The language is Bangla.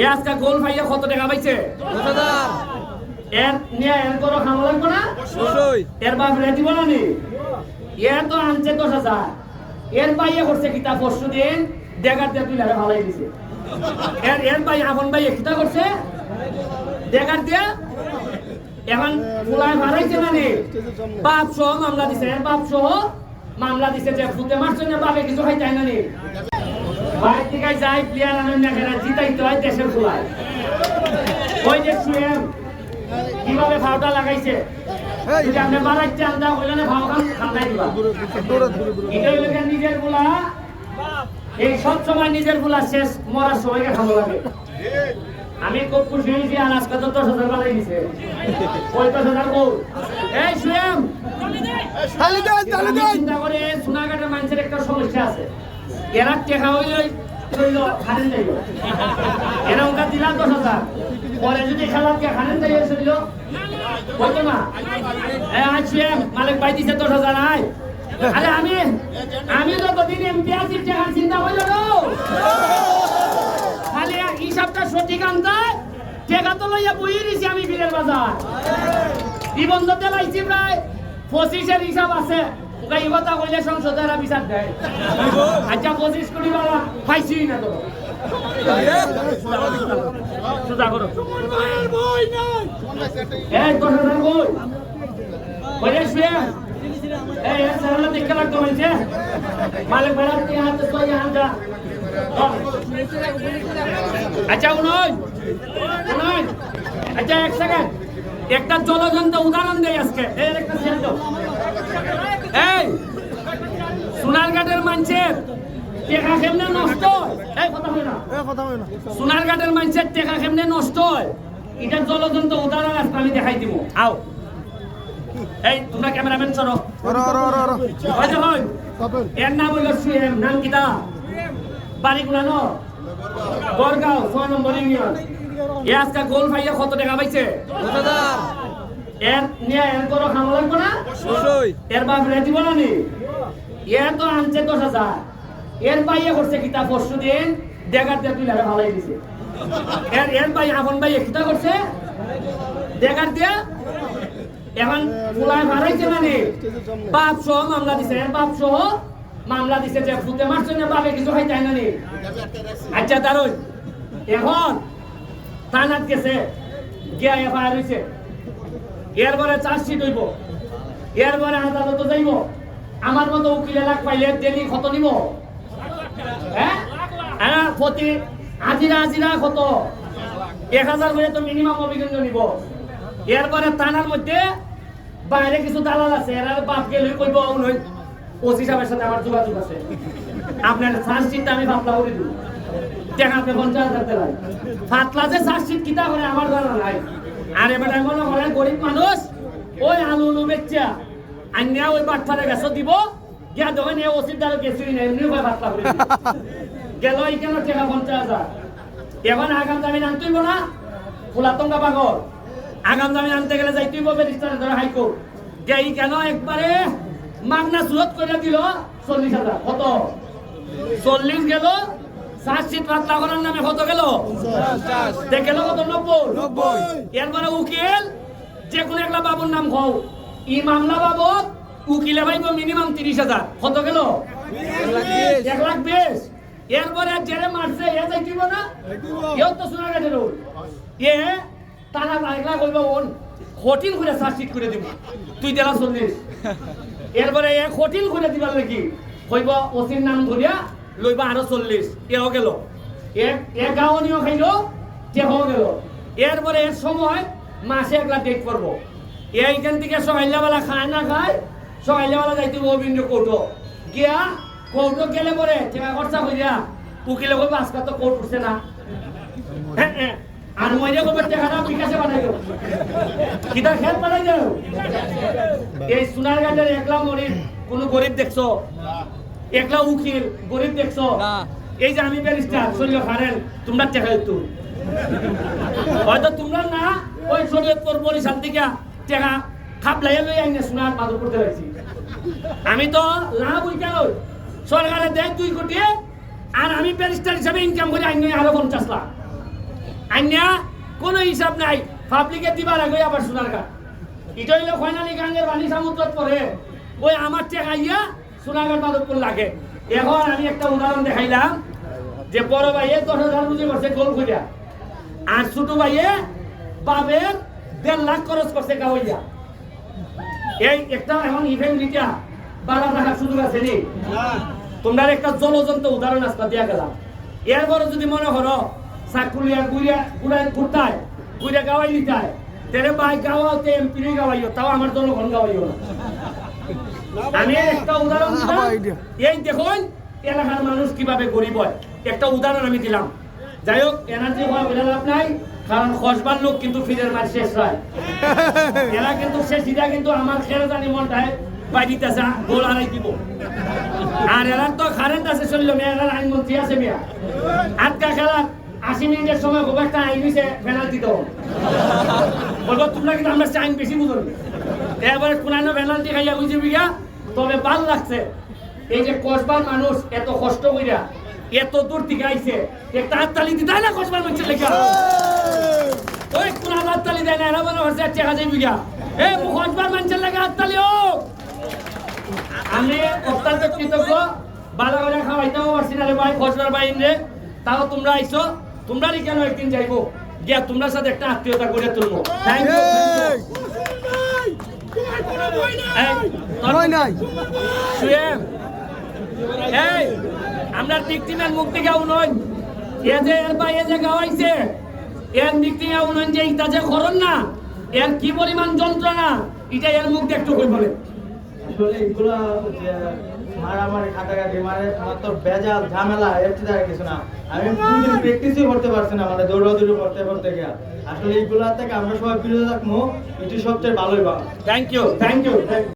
এ আজকে গোল ভাইয়া কত টাকা পাইছে? এর নিয়ে এর কোনো খাওয়া লাগবে না? এর বাপ রেডি বলো নি এর তো আনছে দশ হাজার। এর বাইয়ে করছে কিতা পরশু দিন দেখার দিয়ে তুই ভালাই দিছে। এর এর ভাই আপন ভাই কিতা করছে? দেখার দিয়ে এখন ফুলায় ভাড়াইছে না নি? বাপ সহ মামলা দিছে। এর বাপ সহ মামলা দিছে যে ফুতে মারছে না বাপে কিছু খাইতে না নি? থেকে যাই প্লেয়ার আনেন না খেলা জিতাইতে হয় দেশের ফুলায় ওই যে সুয়েম কীভাবে ভাওটা লাগাইছে? যদি আপনি বাড়াইতে আন্দা হইলে না ভাও খান্দাই দিবা। এটা হইলে নিজেরগুলা এই সব সময় নিজেরগুলা শেষ মরার সময়কে খাব লাগে। আমি খুব খুশি হয়েছি আর আজকে তো দশ হাজার দিছে। হাজার এই সুয়েম! চিন্তা করে সোনাঘাটের মানুষের একটা সমস্যা আছে। এরা টেকা হইল খানেন যাইব। দশ হাজার। পরে যদি খেলার কে খানেন পাই দিছে দশ হাজার নাই আরে আমি আমি তো কদিন এমপি আছি, টাকা চিন্তা করল না খালি সঠিক আনতে, টেকা তো লইয়া বইয়ে দিছি আমি বিলের বাজার। নিবন্ধতে লাইছি প্রায় পঁচিশের হিসাব আছে। এই কথা কইলে সংসদে বিচার দেয় আচ্ছা পঁচিশ কোটি বাবা পাইছি না তো। সুদা করো। দশ হাজার কই? কইলে শুয়ে। এই সারা দেখতে লাগতো মাইছে মালিক বেড়া তুই হাতে সই হাতে আচ্ছা আচ্ছা এক সেকেন্ড একটা জলজন্ত উদাহরণ দেই আজকে। একটা এই সোনারঘাটের মানুষের টেকা কেমনে নষ্ট হয়? এই কথা হয় না। কথা হয় না। সোনারঘাটের মানুষের টেকা কেমনে নষ্ট হয়। এটা জলজন্ত উদাহরণ আজকে আমি দেখাই দিব। আও। এই তোমরা ক্যামেরাম্যান চলো। এর নাম হইল সুয়েম নাম কিতা বাড়ি গুলানো গড়গাঁও ছয় নম্বর ইউনিয়ন। এ আজকে গোল ভাইয়া কত টাকা পাইছে? এর নিয়ে এর কোনো খাওয়া লাগবে না? এর বাপ রেডি বলো নি এর তো আনছে দশ হাজার। এর বাইয়ে করছে কিতা পরশু দিন দেখার দিয়ে তুই ভালাই দিছে। এর এর ভাই আপন ভাই কিতা করছে? দেখার দিয়ে এখন ফুলায় ভাড়াইছে না নি? বাপ সহ মামলা দিছে। এর বাপ সহ মামলা দিছে যে ফুতে মারছে না বাপে কিছু খাইতে না নি। আচ্ছা দারুণ এখন থানাত গেছে গিয়া এফআইআর হইছে। এরপরে চার্জশিট হইব। এরপরে আদালত যাইব। আমার মতো উকিল এলাক পাইলে ডেলি কত নিব? হ্যাঁ? প্রতি আজিরা আজিরা কত? এক হাজার করে তো মিনিমাম অভিযোগ নিব। এরপরে থানার মধ্যে বাইরে কিছু দালাল আছে। এরা বাপ গেলে কইব নই ওসি সাহেবের সাথে আমার যোগাযোগ আছে। আপনার চার্জশিটটা আমি ভাবলা করে দিব টাকা আপনি পঞ্চাশ হাজার দেবেন ফাতলা যে চার্জশিট কিতা করে, আমার জানা নাই। আর এবার মনে করে গরিব মানুষ। ওই আলু উলু বেচা। আন্যা ওই বাটফারে গেছো দিব। গিয়া দোকানে ওসির দ্বারা গেছি না এমনি ভাই বাটলা করে গেল এই কেন টাকা পঞ্চাশ হাজার এখন আগাম দামি আনতেই না ফুলাতঙ্গা পাগল। আগাম দামি আনতে গেলে যাইতেই হবে রেজিস্টারে ধরে হাইকোর্ট এই কেন একবারে মাগনা সুরত করে দিল চল্লিশ হাজার কত? চল্লিশ গেল। চার্জশিট পাতলা করার নামে কত গেল? গেল কত? নব্বই। এর মানে উকিল যে কোনো একটা বাবুর নাম কও। ই মামলা বাবদ উকিলে ভাইব মিনিমাম তিরিশ হাজার। কত গেল? এক লাখ বিশ। এরপরে জেলে মারছে এ যাই দিব না? এও তো শোনা গেছে রোল এ তারা একলা কইব ওন কঠিন করে চার্জশিট করে দিব। তুই দেলা চল্লিশ। এরপরে এ কঠিন করে দিবার নাকি কইব ওসির নাম ধরিয়া লইবা আরও চল্লিশ। এও গেল। গাঁৱনীয় খাইল তেহ গেল। এরপরে এর সময় মাসে একলা ডেট করব। এইখান থেকে খায় না খায় সকালবেলা যাইতে অভিন্ন কৌটো। গিয়া গেলে পরে টেকা খরচা করিয়া উকিলে কইব আজকে তো কোর্ট উঠছে না। হ্যাঁ, হ্যাঁ। আর বানাই বানাই সোনারঘাটের একলা কোন গরিব দেখছ? একলা উকিল গরিব দেখছ? এই যে আমি ব্যারিস্টার শরীর হারেন তোমরা টেকা তো হয়তো তোমরা না ওই শরীয়তপুর বরিশাল থেকে টেকা খাপলাই লই আইনে সোনার করতে পারছি আমি তো লাভ সরকারে দেয় দুই কোটি আর আমি ব্যারিস্টার হিসাবে ইনকাম করি আইনে আরও পঞ্চাশ লাখ। আইনা কোনো হিসাব নাই পাবলিকে দিবার আগে আবার সোনার কাঠ এটা হইল খয়নালি গাঙ্গের বাণী সমুদ্রত পরে ওই আমার টেকাইয়া সোনাগার মাদকপুর লাগে। এখন আমি একটা উদাহরণ দেখাইলাম যে বড় ভাইয়ে দশ হাজার রুজি করছে, গোল খুঁজা আর ছোট ভাইয়ে বাবের দেড় লাখ খরচ করছে গাওয়াইয়া এই একটা এখন ইভেন্ট লিটা বাড়া রাখার সুযোগ আছে নি? তোমরা একটা জলজন্ত উদাহরণ আজকে দিয়া গেলাম। এরপরে যদি মনে করো চাকুলিয়া গুড়িয়া গুড়ায় ঘুরতায়, গুড়িয়া গাওয়াই নিতায় তেরে বাই গাওয়াতে এমপি গাওয়াইও, তাও আমার জনগণ গাওয়াইও না। আমি একটা উদাহরণ. এই দেখুন এলাকার মানুষ কীভাবে গরিব হয়। একটা উদাহরণ আমি দিলাম। যাই হোক এনার্জি হওয়া বোঝা লাভ নাই কারণ খসবার লোক কিন্তু ফিরের মাছ শেষ হয়। এরা কিন্তু সে সিধা কিন্তু আমার খেলে জানি মনটায় বাইরিতেছে গোল আড়াই দিব। আর এরা তো কারেন্ট আছে চলল মেয়ে এরা আইনমন্ত্রী আছে মেয়া। আটকা খেলার আশি মিনিটের সময় খুব একটা আইন হয়েছে পেনাল্টি তো বলব তোমরা কিন্তু আমরা আইন বেশি বুঝো এবারে কোনানো পেনাল্টি খাইয়া বুঝি বিঘা তবে ভালো লাগছে। এই যে কসবার মানুষ এত কষ্ট কইরা এত দূর থেকে আইছে একটা হাততালি দিতে না কসবার মানুষের লেখা ওই কোন হাততালি দেয় না এরা মনে হচ্ছে টাকা যাই বিঘা। এই কসবার মানুষের লেখা হাততালি হোক আমি অত্যন্ত কৃতজ্ঞ। বালা বালা খাওয়াইতেও পারছি না রে ভাই খসবার বাইন রে। তাও তোমরা আইছো তোমরা কেন একদিন যাইবো? গিয়া তোমরা সাথে একটা আত্মীয়তা করে তুলবো। থ্যাংক ইউ এই আমরা টিকটিমের মুখ থেকে উনন। এ যে এর বাইরে যে গাওয়াইছে এর দিক থেকে উনন যে ইটা যে খরণ না এর কি পরিমাণ যন্ত্রণা এটা এর মুখ দিয়ে একটু কই বলে এগুলা মারামারি কাটাকাটি মানে আমার তো বেজাল ঝামেলা এর চেয়ে কিছু না। আমি কোনদিন প্র্যাকটিসই করতে পারছি না মানে দৌড়াদৌড়ি করতে করতে গিয়া। আসলে এইগুলা থেকে আমরা সবাই বিরত থাকব এটি সবচেয়ে ভালোই ভালো। Thank you thank you